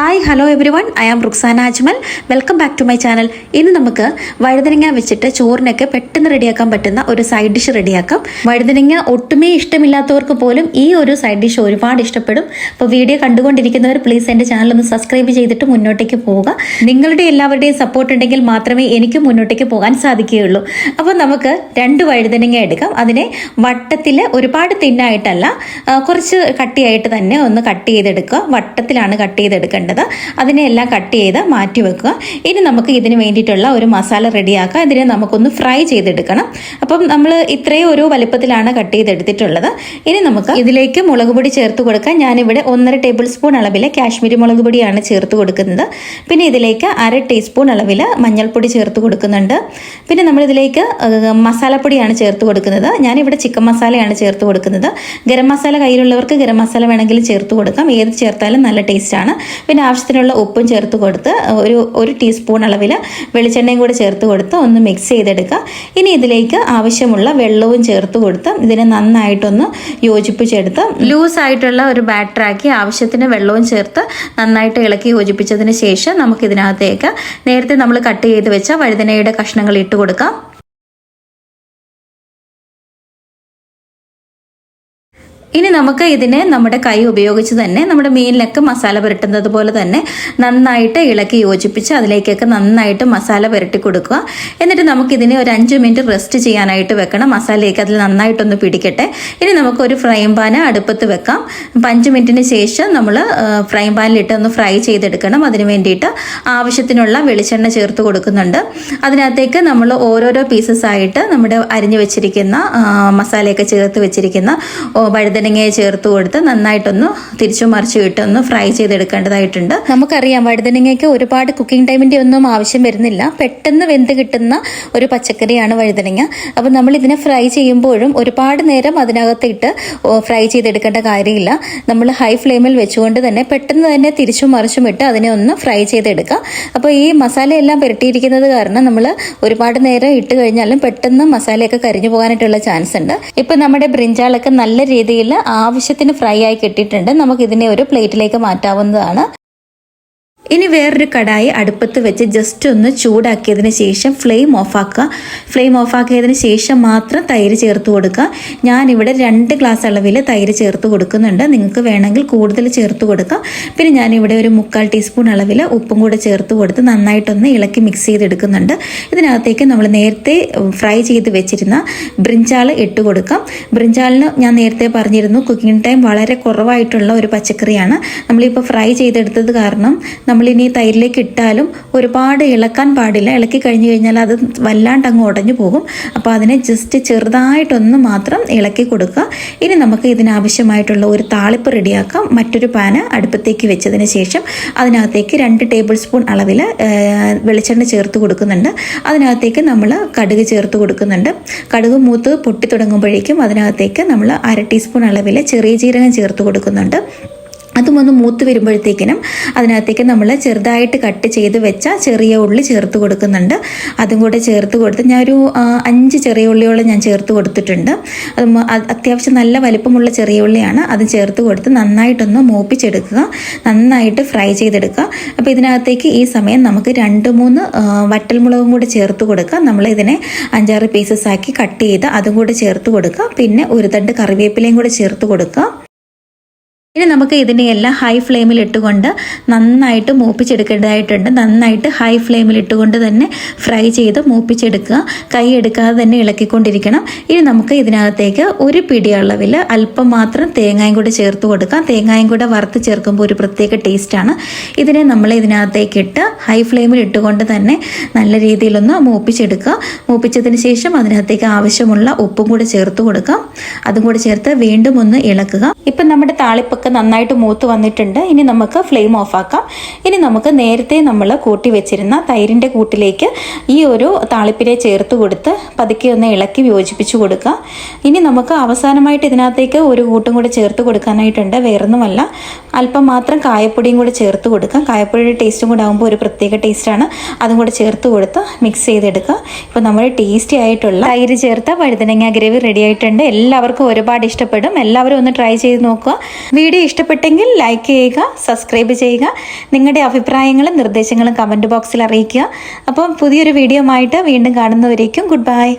Hi hello everyone I am Ruksana Ajmal welcome back to my channel ഇന്ന് നമുക്ക് വഴുതനങ്ങ വെച്ചിട്ട് ചോറിനൊക്കെ പെട്ടെന്ന് റെഡിയാക്കാൻ പറ്റുന്ന ഒരു സൈഡ് ഡിഷ് റെഡിയാക്കാം വഴുതനങ്ങ ഒട്ടുമേ ഇഷ്ടമില്ലാത്തവർക്ക് പോലും ഈ ഒരു സൈഡ് ഡിഷ് ഒരുപാട് ഇഷ്ടപ്പെടും. അപ്പോൾ വീഡിയോ കണ്ടുകൊണ്ടിരിക്കുന്നവർ പ്ലീസ് എന്റെ ചാനൽ ഒന്ന് സബ്സ്ക്രൈബ് ചെയ്തിട്ട് മുന്നോട്ടേക്ക് പോവുക. നിങ്ങളുടെ എല്ലാവരുടെയും സപ്പോർട്ട് ഉണ്ടെങ്കിൽ മാത്രമേ എനിക്ക് മുന്നോട്ടേക്ക് പോകാൻ സാധിക്കുകയുള്ളൂ. അപ്പോൾ നമുക്ക് രണ്ട് വഴുതനങ്ങ എടുക്കാം. അതിനെ വട്ടത്തിൽ ഒരുപാട് തിന്നായിട്ടല്ല കുറച്ച് കട്ടിയായിട്ട് തന്നെ ഒന്ന് കട്ട് ചെയ്തെടുക്കുക. വട്ടത്തിലാണ് കട്ട് ചെയ്തെടുക്കേണ്ടത്. അതിനെ എല്ലാം കട്ട് ചെയ്ത് മാറ്റി വെക്കുക. ഇനി നമുക്ക് ഇതിന് വേണ്ടിയിട്ടുള്ള ഒരു മസാല റെഡിയാക്കാം ഇതിനെ നമുക്കൊന്ന് ഫ്രൈ ചെയ്തെടുക്കണം. അപ്പം നമ്മൾ ഇത്രയും ഒരു വലിപ്പത്തിലാണ് കട്ട് ചെയ്തെടുത്തിട്ടുള്ളത്. ഇനി നമുക്ക് ഇതിലേക്ക് മുളക് പൊടി ചേർത്ത് കൊടുക്കാം. ഞാനിവിടെ ഒന്നര ടേബിൾ സ്പൂൺ അളവിൽ കാശ്മീരി മുളക് പൊടിയാണ് ചേർത്ത് കൊടുക്കുന്നത്. പിന്നെ ഇതിലേക്ക് അര ടീസ്പൂൺ അളവിൽ മഞ്ഞൾപ്പൊടി ചേർത്ത് കൊടുക്കുന്നുണ്ട്. പിന്നെ നമ്മളിതിലേക്ക് മസാലപ്പൊടിയാണ് ചേർത്ത് കൊടുക്കുന്നത്. ഞാനിവിടെ ചിക്കൻ മസാലയാണ് ചേർത്ത് കൊടുക്കുന്നത്. ഗരം മസാല കയ്യിലുള്ളവർക്ക് ഗരം മസാല വേണമെങ്കിൽ ചേർത്ത് കൊടുക്കാം. ഏത് ചേർത്താലും നല്ല ടേസ്റ്റാണ് പിന്നെ ആവശ്യത്തിനുള്ള ഉപ്പും ചേർത്ത് കൊടുത്ത് ഒരു ഒരു ടീസ്പൂൺ അളവിൽ വെളിച്ചെണ്ണയും കൂടെ ചേർത്ത് കൊടുത്ത് ഒന്ന് മിക്സ് ചെയ്തെടുക്കുക ഇനി ഇതിലേക്ക് ആവശ്യമുള്ള വെള്ളവും ചേർത്ത് കൊടുത്ത് ഇതിനെ നന്നായിട്ടൊന്ന് യോജിപ്പിച്ചെടുത്ത് ലൂസായിട്ടുള്ള ഒരു ബാറ്ററാക്കി ആവശ്യത്തിന് വെള്ളവും ചേർത്ത് നന്നായിട്ട് ഇളക്കി യോജിപ്പിച്ചതിന് ശേഷം നമുക്കിതിനകത്തേക്ക് നേരത്തെ നമ്മൾ കട്ട് ചെയ്ത് വെച്ച വഴുതനയുടെ കഷ്ണങ്ങൾ ഇട്ട് കൊടുക്കാം. ഇനി നമുക്ക് ഇതിനെ നമ്മുടെ കൈ ഉപയോഗിച്ച് തന്നെ നമ്മുടെ മീനിലൊക്കെ മസാല പുരട്ടുന്നത് പോലെ തന്നെ നന്നായിട്ട് ഇളക്കി യോജിപ്പിച്ച് അതിലേക്കൊക്കെ നന്നായിട്ട് മസാല പുരട്ടി കൊടുക്കുക. എന്നിട്ട് നമുക്കിതിനെ ഒരു അഞ്ച് മിനിറ്റ് റെസ്റ്റ് ചെയ്യാനായിട്ട് വെക്കണം. മസാലയൊക്കെ അതിൽ നന്നായിട്ടൊന്ന് പിടിക്കട്ടെ. ഇനി നമുക്കൊരു ഫ്രൈ പാൻ അടുപ്പത്ത് വെക്കാം. അഞ്ച് മിനിറ്റിന് ശേഷം നമ്മൾ ഫ്രൈ പാനിലിട്ട് ഒന്ന് ഫ്രൈ ചെയ്തെടുക്കണം. അതിന് വേണ്ടിയിട്ട് ആവശ്യത്തിനുള്ള വെളിച്ചെണ്ണ ചേർത്ത് കൊടുക്കുന്നുണ്ട്. അതിനകത്തേക്ക് നമ്മൾ ഓരോരോ പീസസ് ആയിട്ട് നമ്മുടെ അരിഞ്ഞു വെച്ചിരിക്കുന്ന മസാലയൊക്കെ ചേർത്ത് വെച്ചിരിക്കുന്ന ഓ, വഴുതനങ്ങയെ ചേർത്ത് കൊടുത്ത് നന്നായിട്ടൊന്ന് തിരിച്ചു മറിച്ച് ഇട്ട് ഒന്ന് ഫ്രൈ ചെയ്തെടുക്കേണ്ടതായിട്ടുണ്ട്. നമുക്കറിയാം വഴുതനങ്ങയ്ക്ക് ഒരുപാട് കുക്കിംഗ് ടൈമിന്റെ ഒന്നും ആവശ്യം വരുന്നില്ല. പെട്ടെന്ന് വെന്ത് കിട്ടുന്ന ഒരു പച്ചക്കറിയാണ് വഴുതനങ്ങ. അപ്പം നമ്മൾ ഇതിനെ ഫ്രൈ ചെയ്യുമ്പോഴും ഒരുപാട് നേരം അതിനകത്തിട്ട് ഫ്രൈ ചെയ്തെടുക്കേണ്ട കാര്യമില്ല. നമ്മൾ ഹൈ ഫ്ലെയിമിൽ വെച്ചുകൊണ്ട് തന്നെ പെട്ടെന്ന് തന്നെ തിരിച്ചും മറിച്ചും ഇട്ട് അതിനെ ഒന്ന് ഫ്രൈ ചെയ്തെടുക്കുക. അപ്പോൾ ഈ മസാലയെല്ലാം പുരട്ടിയിരിക്കുന്നത് കാരണം നമ്മൾ ഒരുപാട് നേരം ഇട്ട് കഴിഞ്ഞാലും പെട്ടെന്ന് മസാലയൊക്കെ കരിഞ്ഞു പോകാനായിട്ടുള്ള ചാൻസ് ഉണ്ട്. ഇപ്പൊ നമ്മുടെ ബ്രിഞ്ചാളൊക്കെ നല്ല രീതിയിൽ ആവശ്യത്തിന് ഫ്രൈ ആയി കിട്ടിയിട്ടുണ്ട്. നമുക്ക് ഇതിനെ ഒരു പ്ലേറ്റിലേക്ക് മാറ്റാവുന്നതാണ്. ഇനി വേറൊരു കടായി അടുപ്പത്ത് വെച്ച് ജസ്റ്റ് ഒന്ന് ചൂടാക്കിയതിന് ശേഷം ഫ്ലെയിം ഓഫാക്കുക ഫ്ലെയിം ഓഫാക്കിയതിന് ശേഷം മാത്രം തൈര് ചേർത്ത് കൊടുക്കുക. ഞാനിവിടെ രണ്ട് ഗ്ലാസ് അളവിൽ തൈര് ചേർത്ത് കൊടുക്കുന്നുണ്ട്. നിങ്ങൾക്ക് വേണമെങ്കിൽ കൂടുതൽ ചേർത്ത് കൊടുക്കാം. പിന്നെ ഞാനിവിടെ ഒരു മുക്കാൽ ടീസ്പൂൺ അളവിൽ ഉപ്പും കൂടെ ചേർത്ത് കൊടുത്ത് നന്നായിട്ടൊന്ന് ഇളക്കി മിക്സ് ചെയ്തെടുക്കുന്നുണ്ട്. ഇതിനകത്തേക്ക് നമ്മൾ നേരത്തെ ഫ്രൈ ചെയ്ത് വെച്ചിരുന്ന ബ്രിഞ്ചാൾ ഇട്ട് കൊടുക്കാം. ബ്രിഞ്ചാളിന് ഞാൻ നേരത്തെ പറഞ്ഞിരുന്നു കുക്കിംഗ് ടൈം വളരെ കുറവായിട്ടുള്ള ഒരു പച്ചക്കറിയാണ്. നമ്മളിപ്പോൾ ഫ്രൈ ചെയ്തെടുത്തത് കാരണം നമ്മളിനി തൈരിലേക്ക് ഇട്ടാലും ഒരുപാട് ഇളക്കാൻ പാടില്ല. ഇളക്കി കഴിഞ്ഞ് കഴിഞ്ഞാൽ അത് വല്ലാണ്ട് അങ്ങ് ഉടഞ്ഞു പോകും. അപ്പോൾ അതിനെ ജസ്റ്റ് ചെറുതായിട്ടൊന്ന് മാത്രം ഇളക്കി കൊടുക്കുക. ഇനി നമുക്ക് ഇതിനാവശ്യമായിട്ടുള്ള ഒരു താളിപ്പ് റെഡിയാക്കാം. മറ്റൊരു പാന് അടുപ്പത്തേക്ക് വെച്ചതിന് ശേഷം അതിനകത്തേക്ക് രണ്ട് ടേബിൾ സ്പൂൺ അളവിൽ വെളിച്ചെണ്ണ ചേർത്ത് കൊടുക്കുന്നുണ്ട്. അതിനകത്തേക്ക് നമ്മൾ കടുക് ചേർത്ത് കൊടുക്കുന്നുണ്ട്. കടുക് മൂത്ത് പൊട്ടി തുടങ്ങുമ്പോഴേക്കും അതിനകത്തേക്ക് നമ്മൾ അര ടീസ്പൂൺ അളവിൽ ചെറിയ ജീരകം ചേർത്ത് കൊടുക്കുന്നുണ്ട്. അതും ഒന്ന് മൂത്ത് വരുമ്പോഴത്തേക്കിനും അതിനകത്തേക്ക് നമ്മൾ ചെറുതായിട്ട് കട്ട് ചെയ്ത് വെച്ച ചെറിയ ഉള്ളി ചേർത്ത് കൊടുക്കുന്നുണ്ട്. അതും കൂടെ ചേർത്ത് കൊടുത്ത് ഞാനൊരു അഞ്ച് ചെറിയ ഉള്ളിയോളം ഞാൻ ചേർത്ത് കൊടുത്തിട്ടുണ്ട്. അത് അത്യാവശ്യം നല്ല വലിപ്പമുള്ള ചെറിയ ഉള്ളിയാണ്. അത് ചേർത്ത് കൊടുത്ത് നന്നായിട്ടൊന്ന് മൂപ്പിച്ചെടുക്കുക. നന്നായിട്ട് ഫ്രൈ ചെയ്തെടുക്കുക. അപ്പോൾ ഇതിനകത്തേക്ക് ഈ സമയം നമുക്ക് രണ്ട് മൂന്ന് വട്ടൽമുളകും കൂടെ ചേർത്ത് കൊടുക്കുക. നമ്മൾ ഇതിനെ അഞ്ചാറ് പീസസ് ആക്കി കട്ട് ചെയ്ത് അതും കൂടെ ചേർത്ത് കൊടുക്കുക. പിന്നെ ഒരു തണ്ട് കറിവേപ്പിലയും കൂടെ ചേർത്ത് കൊടുക്കുക. ഇനി നമുക്ക് ഇതിനെ എല്ലാം ഹൈ ഫ്ലെയിമിൽ ഇട്ടുകൊണ്ട് നന്നായിട്ട് മൂപ്പിച്ചെടുക്കേണ്ടതായിട്ടുണ്ട്. നന്നായിട്ട് ഹൈ ഫ്ലെയിമിൽ ഇട്ടുകൊണ്ട് തന്നെ ഫ്രൈ ചെയ്ത് മൂപ്പിച്ചെടുക്കുക. കൈ എടുക്കാതെ തന്നെ ഇളക്കിക്കൊണ്ടിരിക്കണം. ഇനി നമുക്ക് ഇതിനകത്തേക്ക് ഒരു പിടി അളവിൽ അല്പം മാത്രം തേങ്ങയും കൂടെ ചേർത്ത് കൊടുക്കാം. തേങ്ങയും കൂടെ വറുത്ത് ചേർക്കുമ്പോൾ ഒരു പ്രത്യേക ടേസ്റ്റാണ് ഇതിനെ നമ്മൾ ഇതിനകത്തേക്ക് ഇട്ട് ഹൈ ഫ്ലെയിമിൽ ഇട്ടുകൊണ്ട് തന്നെ നല്ല രീതിയിലൊന്ന് മൂപ്പിച്ചെടുക്കുക. മൂപ്പിച്ചതിന് ശേഷം അതിനകത്തേക്ക് ആവശ്യമുള്ള ഉപ്പും കൂടെ ചേർത്ത് കൊടുക്കാം. അതും കൂടെ ചേർത്ത് വീണ്ടും ഒന്ന് ഇളക്കുക. ഇപ്പം നമ്മുടെ താളിപ്പൊക്കെ നന്നായിട്ട് മൂത്ത് വന്നിട്ടുണ്ട്. ഇനി നമുക്ക് ഫ്ലെയിം ഓഫാക്കാം ഇനി നമുക്ക് നേരത്തെ നമ്മൾ കൂട്ടി വെച്ചിരുന്ന തൈരിന്റെ കൂട്ടിലേക്ക് ഈ ഒരു താളിപ്പിനെ ചേർത്ത് കൊടുത്ത് പതുക്കെ ഒന്ന് ഇളക്കി യോജിപ്പിച്ച് കൊടുക്കുക. ഇനി നമുക്ക് അവസാനമായിട്ട് ഇതിനകത്തേക്ക് ഒരു കൂട്ടും കൂടി ചേർത്ത് കൊടുക്കാനായിട്ടുണ്ട്. വേറൊന്നുമല്ല. അല്പം മാത്രം കായപ്പൊടിയും കൂടി ചേർത്ത് കൊടുക്കാം. കായപ്പൊടിയുടെ ടേസ്റ്റും കൂടെ ആകുമ്പോൾ ഒരു പ്രത്യേക ടേസ്റ്റാണ് അതും കൂടെ ചേർത്ത് കൊടുത്ത് മിക്സ് ചെയ്തെടുക്കുക. ഇപ്പോൾ നമ്മൾ ടേസ്റ്റി ആയിട്ടുള്ള തൈര് ചേർത്ത വഴുതനങ്ങ ഗ്രേവി റെഡി ആയിട്ടുണ്ട്. എല്ലാവർക്കും ഒരുപാട് ഇഷ്ടപ്പെടും. എല്ലാവരും ഒന്ന് ട്രൈ ചെയ്ത് നോക്കുക. വീഡിയോ ഇഷ്ടപ്പെട്ടെങ്കിൽ ലൈക്ക് ചെയ്യുക സബ്സ്ക്രൈബ് ചെയ്യുക നിങ്ങളുടെ അഭിപ്രായങ്ങളും നിർദ്ദേശങ്ങളും കമന്റ് ബോക്സിൽ അറിയിക്കുക. അപ്പം പുതിയൊരു വീഡിയോ ആയിട്ട് വീണ്ടും കാണുന്നവരേക്കും ഗുഡ് ബൈ